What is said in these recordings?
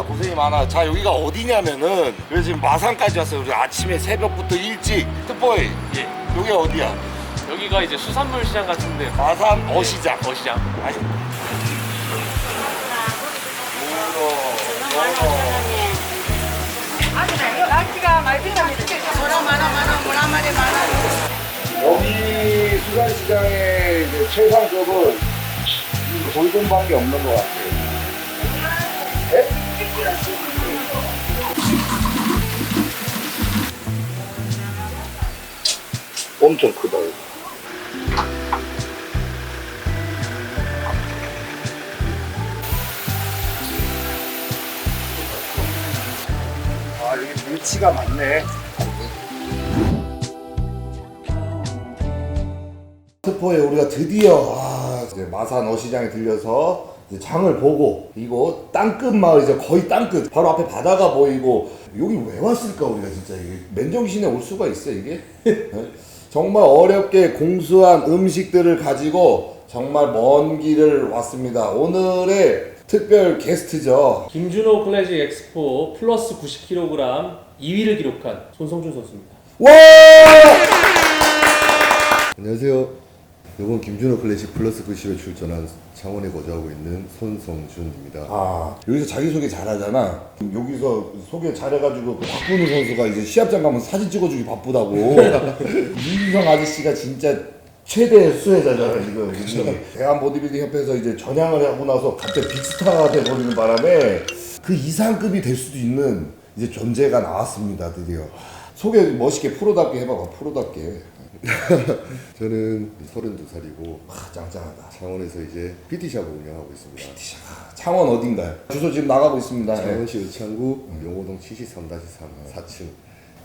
왔다 고생이 많아. 자 여기가 어디냐면은 그래서 지금 마산까지 왔어요. 우리 아침에 새벽부터 일찍 뜻보이 예. 여기 어디야? 여기가 이제 수산물 시장 같은데 마산 어시장. 어시장. 아니. 많아 여기 수산시장의 이제 최상급은 이 돌돔밖에 없는 것 같아요. 네? 엄청 크다 이거. 아 여기 물치가 많네. 스포에 우리가 드디어 아, 이제 마산 어시장에 들려서 이제 장을 보고 이거 땅끝 마을 이제 거의 땅끝 바로 앞에 바다가 보이고 여기 왜 왔을까 우리가 진짜 이게 맨정신에 올 수가 있어 이게 네? 정말 어렵게 공수한 음식들을 가지고 정말 먼 길을 왔습니다 오늘의 특별 게스트죠 김준호 클래식 엑스포 플러스 90kg 2위를 기록한 손성준 선수입니다. 와 안녕하세요. 이번 김준호 클래식 플러스 90에 출전한 창원에 거주하고 있는 손성준입니다. 아 여기서 자기소개 잘하잖아. 여기서 소개 잘해가지고 그 박근우 선수가 이제 시합장 가면 사진 찍어주기 바쁘다고. 윤성 아저씨가 진짜 최대 수혜자잖아 지금. 대한 보디빌딩 협회에서 이제 전향을 하고 나서 갑자기 빅스타가 돼버리는 바람에 그 이상급이 될 수도 있는 이제 존재가 나왔습니다 드디어. 소개 멋있게 프로답게 해봐봐 프로답게 저는 32살이고 아 짱짱하다 창원에서 이제 PT샵을 운영하고 있습니다. 창원 어딘가요? 주소 지금 나가고 있습니다 네. 창원시 의창구 용호동 73-3 4층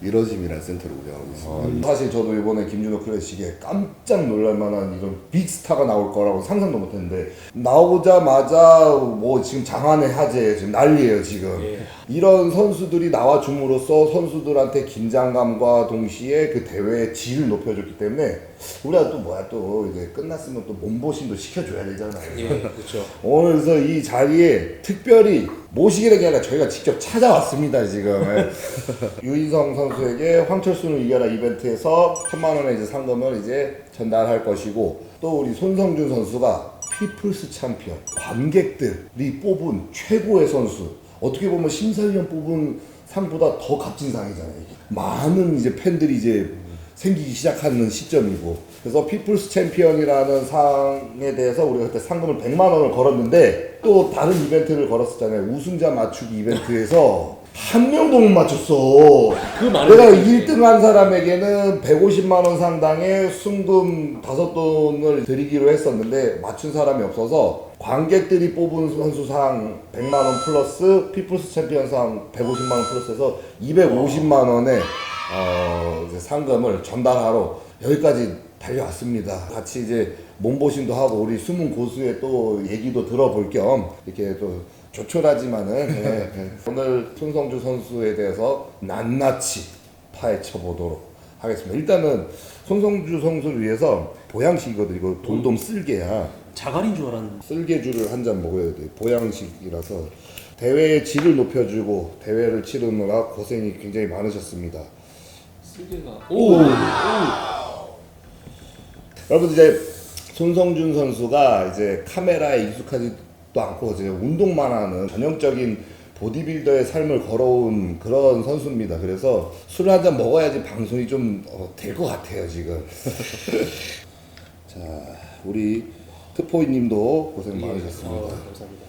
이러짐이라는 센터를 운영하고 있습니다. 사실 저도 이번에 김준호 클래식에 깜짝 놀랄만한 이런 빅스타가 나올 거라고 상상도 못했는데 나오자마자 뭐 지금 장안의 화제 지금 난리예요 지금 이런 선수들이 나와 줌으로써 선수들한테 긴장감과 동시에 그 대회의 질을 높여줬기 때문에 우리가 또 뭐야 또 이제 끝났으면 또 몸보신도 시켜줘야 되잖아요. 예, 그렇죠. 오늘 그래서 이 자리에 특별히 모시게 게 아니라 저희가 직접 찾아왔습니다 지금 예. 유인성 선수에게 황철순을 이겨라 이벤트에서 천만 원의 이제 상금을 이제 전달할 것이고 또 우리 손성준 선수가 피플스 챔피언 관객들이 뽑은 최고의 선수 어떻게 보면 심사위원 뽑은 상보다 더 값진 상이잖아요. 많은 이제 팬들이 이제 생기기 시작하는 시점이고 그래서 피플스 챔피언이라는 상에 대해서 우리가 그때 상금을 100만 원을 걸었는데 또 다른 이벤트를 걸었었잖아요 우승자 맞추기 이벤트에서 한 명도 못 맞췄어 그 많은 내가 분들이 1등 한 사람에게는 150만 원 상당의 순금 다섯 돈을 드리기로 했었는데 맞춘 사람이 없어서 관객들이 뽑은 선수상 100만 원 플러스 피플스 챔피언상 150만 원 플러스해서 250만 원의 어, 이제 상금을 전달하러 여기까지 달려왔습니다. 같이 이제 몸보신도 하고 우리 숨은 고수의 또 얘기도 들어볼 겸 이렇게 또 조촐하지만은 예, 예. 오늘 손성주 선수에 대해서 낱낱이 파헤쳐 보도록 하겠습니다. 일단은 손성주 선수를 위해서 보양식이거든 이거 돌돔 쓸개야. 자갈인 줄 알았는데. 쓸개주를 한 잔 먹어야 돼. 보양식이라서 대회의 질을 높여주고 대회를 치르느라 고생이 굉장히 많으셨습니다. 쓸개가. 오. 여러분 이제 손성준 선수가 이제 카메라에 익숙하지 도 않고 이제 운동만 하는 전형적인 보디빌더의 삶을 걸어온 그런 선수입니다. 그래서 술을 한잔 먹어야지 방송이 좀 될 것 같아요 지금. 자 우리 트포이님도 고생 많으셨습니다. 어, 감사합니다.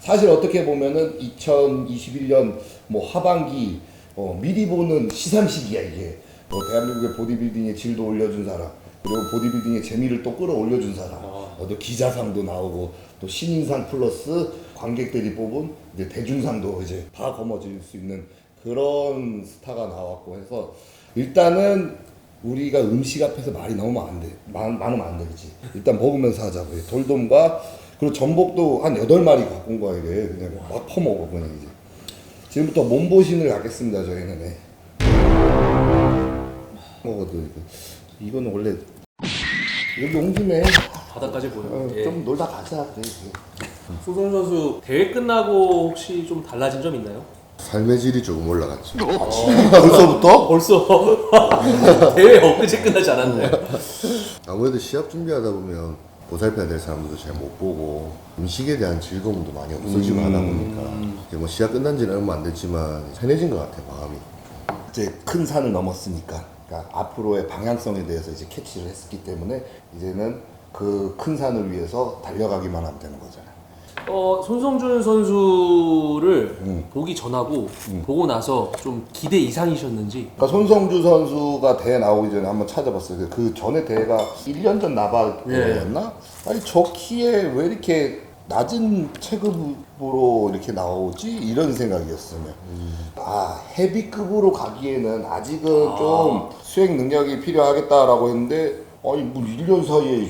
사실 어떻게 보면은 2021년 뭐 하반기 어, 미리 보는 시상식이야 이게 어, 대한민국의 보디빌딩의 질도 올려준 사람 그리고 보디빌딩의 재미를 또 끌어올려준 사람 아. 어, 또 기자상도 나오고 또 신인상 플러스 관객들이 뽑은 이제 대중상도 이제 다 거머쥘 수 있는 그런 스타가 나왔고 해서 일단은 우리가 음식 앞에서 말이 나오면 안 돼. 많, 많으면 안 돼, 그치? 일단 먹으면서 하자고. 돌돔과, 그리고 전복도 한 8마리 갖고 온 거야, 이게. 그냥 막 퍼먹어, 그냥 이제. 지금부터 몸보신을 갖겠습니다, 저희는. 네. 먹어도 이거. 이거는 원래, 여기 온 김에 바닥까지 보여. 어, 예. 좀 놀다 가자. 그래, 그래. 손성준 선수 대회 끝나고 혹시 좀 달라진 점 있나요? 삶의 질이 조금 올라갔죠. 벌써부터? 벌써 대회 엊그제 끝나지 않았나요? 아무래도 시합 준비하다 보면 보살펴야 될 사람들도 잘 못 보고 음식에 대한 즐거움도 많이 없어지고 하다 보니까 이제 뭐 시합 끝난 지는 얼마 안 됐지만 편해진 것 같아요 마음이. 이제 큰 산을 넘었으니까 그러니까 앞으로의 방향성에 대해서 이제 캐치를 했기 때문에 이제는 그 큰 산을 위해서 달려가기만 하면 되는 거잖아요. 어, 손성준 선수를 음. 보기 전하고 보고 나서 좀 기대 이상이셨는지 그러니까 손성주 선수가 대회 나오기 전에 한번 찾아봤어요. 그 전에 대회가 1년 전 나바 대회였나? 아니 저 키에 왜 이렇게 낮은 체급으로 이렇게 나오지? 이런 생각이었어요. 아 헤비급으로 가기에는 아직은 좀 수행 능력이 필요하겠다라고 했는데 아니 뭐 1년 사이에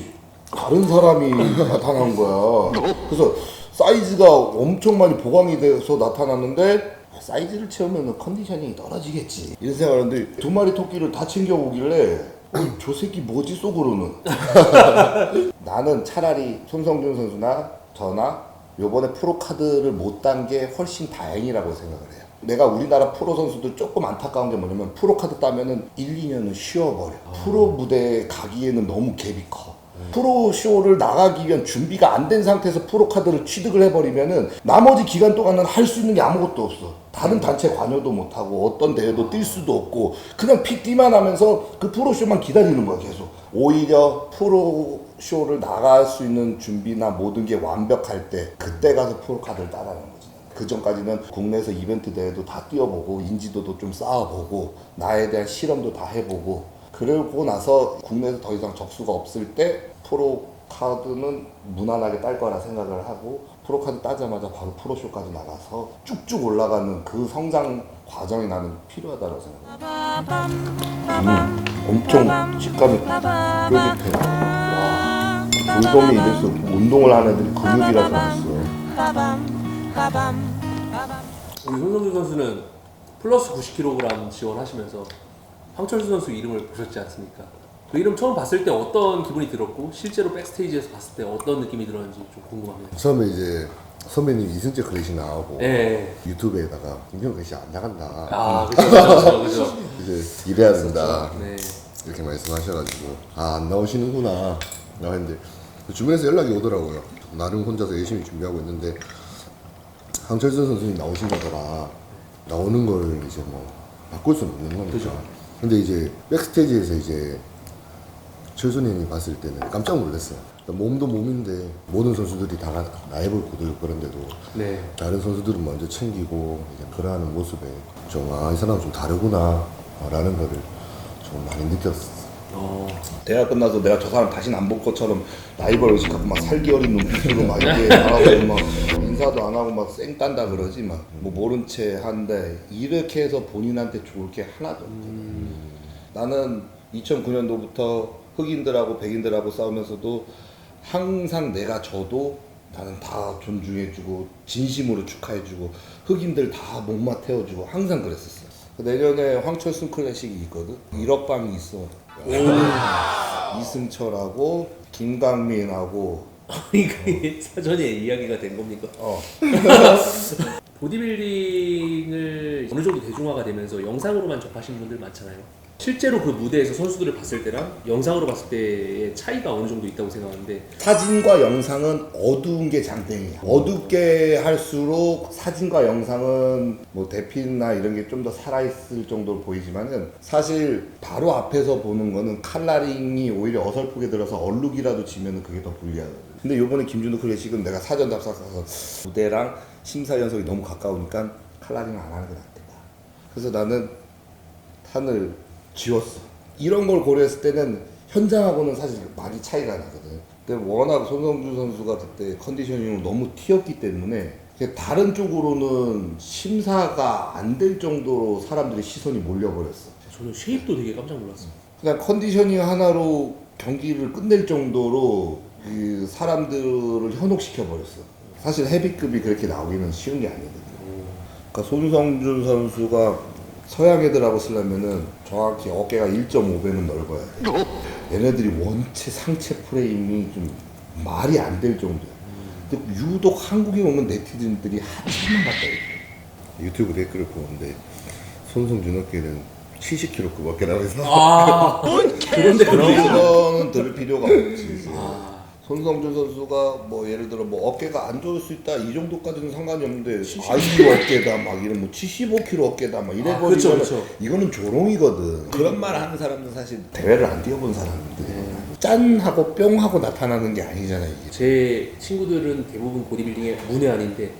다른 사람이 나타난 거야. 그래서 사이즈가 엄청 많이 보강이 돼서 나타났는데 사이즈를 채우면 컨디셔닝이 떨어지겠지. 이런 생각하는데 두 마리 토끼를 다 챙겨오길래 어, 저 새끼 뭐지 속으로는. 나는 차라리 손성준 선수나 저나 요번에 프로 카드를 못 딴 게 훨씬 다행이라고 생각을 해요. 내가 우리나라 프로 선수들 조금 안타까운 게 뭐냐면 프로 카드 따면은 1, 2년은 쉬어버려. 프로 무대에 가기에는 너무 갭이 커. 프로 쇼를 나가기 위한 준비가 안 된 상태에서 프로 카드를 취득을 해버리면은 나머지 기간 동안은 할 수 있는 게 아무것도 없어. 다른 단체 관여도 못 하고 어떤 대회도 뛸 수도 없고 그냥 PT만 하면서 그 프로 쇼만 기다리는 거야 계속. 오히려 프로 쇼를 나갈 수 있는 준비나 모든 게 완벽할 때 그때 가서 프로 카드를 따라는 거지. 그 전까지는 국내에서 이벤트 대회도 다 뛰어보고 인지도도 좀 쌓아보고 나에 대한 실험도 다 해보고 그러고 나서 국내에서 더 이상 적수가 없을 때 프로 카드는 무난하게 딸 거라 생각을 하고 프로 카드 따자마자 바로 프로쇼까지 나가서 쭉쭉 올라가는 그 성장 과정이 나는 필요하다고 생각해요. 음, 엄청 식감이 쫄깃해. 와, 돌돔이 이래서 운동을 하는 애들이 근육이라서 알았어. 우리 손성준 선수는 플러스 90kg 지원하시면서 황철수 선수 이름을 보셨지 않습니까? 그 이름 처음 봤을 때 어떤 기분이 들었고 실제로 백스테이지에서 봤을 때 어떤 느낌이 들었는지 좀 궁금합니다. 처음에 이제 선배님 이승재 클래식 나오고 네. 유튜브에다가 김경 클래식 안 나간다. 아 그죠 그죠 그죠. 이제 일해야 된다. 네. 이렇게 말씀하셔가지고 아 안 나오시는구나 나 했는데 그 주변에서 연락이 오더라고요. 나름 혼자서 열심히 준비하고 있는데 황철선 선수님 나오신다더라. 나오는 걸 이제 뭐 바꿀 수는 없는 겁니다. 그죠. 근데 이제 백스테이지에서 이제 형이 봤을 때는 깜짝 놀랐어요. 몸도 몸인데 모든 선수들이 다 라이벌 구들 그런데도. 네. 다른 선수들은 먼저 챙기고 이제 그러하는 모습에 좀 아 이 사람 좀 다르구나 라는 거를 좀 많이 느꼈어요 어. 대학 끝나서 내가 저 사람 다시는 안 볼 것처럼 라이벌 의식하고 막 살기 어린 눈빛으로 막 이렇게 말하고 막 인사도 안 하고 막쌩 딴다 그러지 막 뭐 모른 채 한데 이렇게 해서 본인한테 좋을 게 하나도 없거든. 나는 2009년도부터 흑인들하고 백인들하고 싸우면서도 항상 내가 져도 나는 다 존중해주고 진심으로 축하해주고 흑인들 다 목마 태워주고 항상 그랬었어. 내년에 황철순 클래식이 있거든. 1억 방이 있어. 이승철하고 김강민하고. 이게 사전에 이야기가 된 겁니까? 어. 보디빌딩을 어느 정도 대중화가 되면서 영상으로만 접하시는 분들 많잖아요. 실제로 그 무대에서 선수들을 봤을 때랑 영상으로 봤을 때의 차이가 어느 정도 있다고 생각하는데 사진과 영상은 어두운 게 장땡이야. 어둡게 할수록 사진과 영상은 뭐 대피나 이런 게 좀 더 살아있을 정도로 보이지만은 사실 바로 앞에서 보는 거는 칼라링이 오히려 어설프게 들어서 얼룩이라도 지면은 그게 더 불리하거든. 근데 요번에 김준호 클래식은 내가 사전 답사 가서 무대랑 심사 연속이 너무 가까우니까 칼라링을 안 하는 게 낫겠다. 그래서 나는 탄을 지웠어. 이런 걸 고려했을 때는 현장하고는 사실 많이 차이가 나거든. 근데 워낙 손성준 선수가 그때 컨디셔닝을 너무 튀었기 때문에 다른 쪽으로는 심사가 안 될 정도로 사람들의 시선이 몰려버렸어. 저는 쉐입도 되게 깜짝 놀랐어요. 그냥 컨디셔닝 하나로 경기를 끝낼 정도로 그 사람들을 현혹시켜 버렸어. 사실 헤비급이 그렇게 나오기는 쉬운 게 아니거든. 그러니까 손성준 선수가 서양 애들하고 쓰려면은 정확히 어깨가 1.5배는 넓어야 돼. 얘네들이 원체 상체 프레임이 좀 말이 안 될 정도야. 근데 유독 한국에 오면 네티즌들이 한참만 이래. 유튜브 댓글을 보는데 손성준 어깨는 70kg급밖에 나와서 아 그런데 그런 이거는 들 필요가 없지. 아, 손성준 선수가 뭐 예를 들어 뭐 어깨가 안 좋을 수 있다 이 정도까지는 상관이 없는데 아이유 어깨다 막 이런 뭐 75kg 어깨다 막 이래 아, 버리면 그쵸, 그쵸. 이거는 조롱이거든. 그런 말 하는 사람들 사실 대회를 안 뛰어본 사람인데 짠 하고 뿅 하고 나타나는 게 아니잖아 이게. 제 친구들은 대부분 보디빌딩의 문외한인데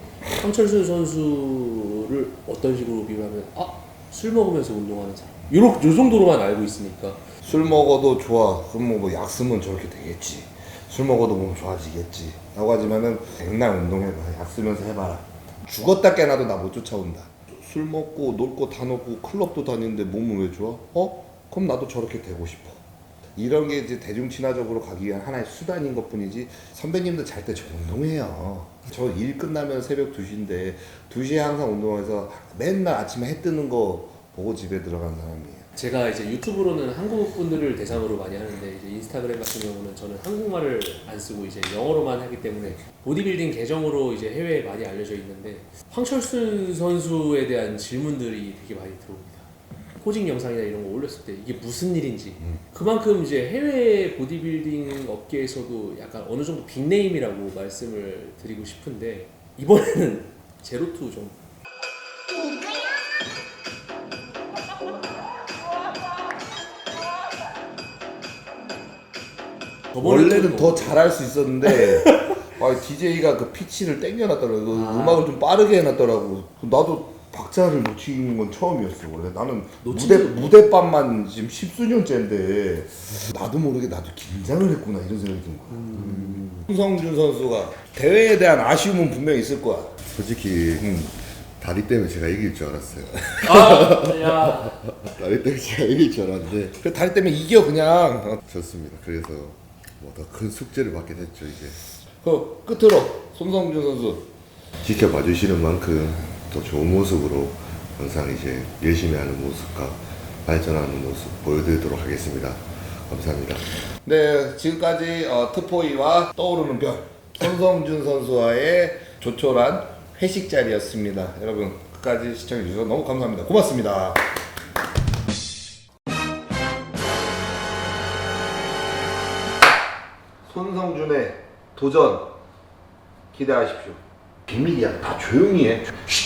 황철수 선수를 어떤 식으로 비유하면 아 술 먹으면서 운동하는 사람 요렇 요 정도로만 알고 있으니까 술 먹어도 좋아. 그럼 뭐 약 쓰면 저렇게 되겠지. 술 먹어도 몸 좋아지겠지. 라고 하지만은 백날 운동해봐. 약 쓰면서 해봐라. 죽었다 깨나도 나 못 쫓아온다. 술 먹고 놀 거 다 놓고 클럽도 다니는데 몸은 왜 좋아? 어? 그럼 나도 저렇게 되고 싶어. 이런 게 이제 대중 친화적으로 가기 위한 하나의 수단인 것 뿐이지 선배님들 잘 때 저 운동해요. 저 일 끝나면 새벽 2시인데 2시에 항상 운동해서 맨날 아침에 해 뜨는 거 보고 집에 들어간 사람이에요. 제가 이제 유튜브로는 한국 분들을 대상으로 많이 하는데 이제 인스타그램 같은 경우는 저는 한국말을 안 쓰고 이제 영어로만 하기 때문에 보디빌딩 계정으로 이제 해외에 많이 알려져 있는데 황철수 선수에 대한 질문들이 되게 많이 들어옵니다. 포징 영상이나 이런 거 올렸을 때 이게 무슨 일인지 그만큼 이제 해외 보디빌딩 업계에서도 약간 어느 정도 빅네임이라고 말씀을 드리고 싶은데 이번에는 제로투 좀 원래는 더 잘할 수 있었는데 아, DJ가 그 피치를 땡겨놨더라고 그 아. 음악을 좀 빠르게 해놨더라고 나도 박자를 놓치는 건 처음이었어 원래 나는 무대 적- 무대밥만 지금 십수년째인데 나도 모르게 나도 긴장을 했구나 이런 생각이 든 거야 음. 홍성준 선수가 대회에 대한 아쉬움은 분명히 있을 거야 솔직히 음. 다리 때문에 제가 이길 줄 알았어요. 아, 야. 다리 때문에 제가 이길 줄 알았는데 그 다리 때문에 이겨 그냥 어. 졌습니다. 그래서 뭐 더 큰 숙제를 받게 됐죠 이제. 그 끝으로 손성준 선수 지켜봐 주시는 만큼 더 좋은 모습으로 항상 이제 열심히 하는 모습과 발전하는 모습 보여드리도록 하겠습니다. 감사합니다. 네, 지금까지 어, 트포이와 떠오르는 별 손성준 선수와의 조촐한 회식 자리였습니다. 여러분 끝까지 시청해 주셔서 너무 감사합니다. 고맙습니다. 손성준의 도전 기대하십시오. 비밀이야. 다 조용히 해. 쉿.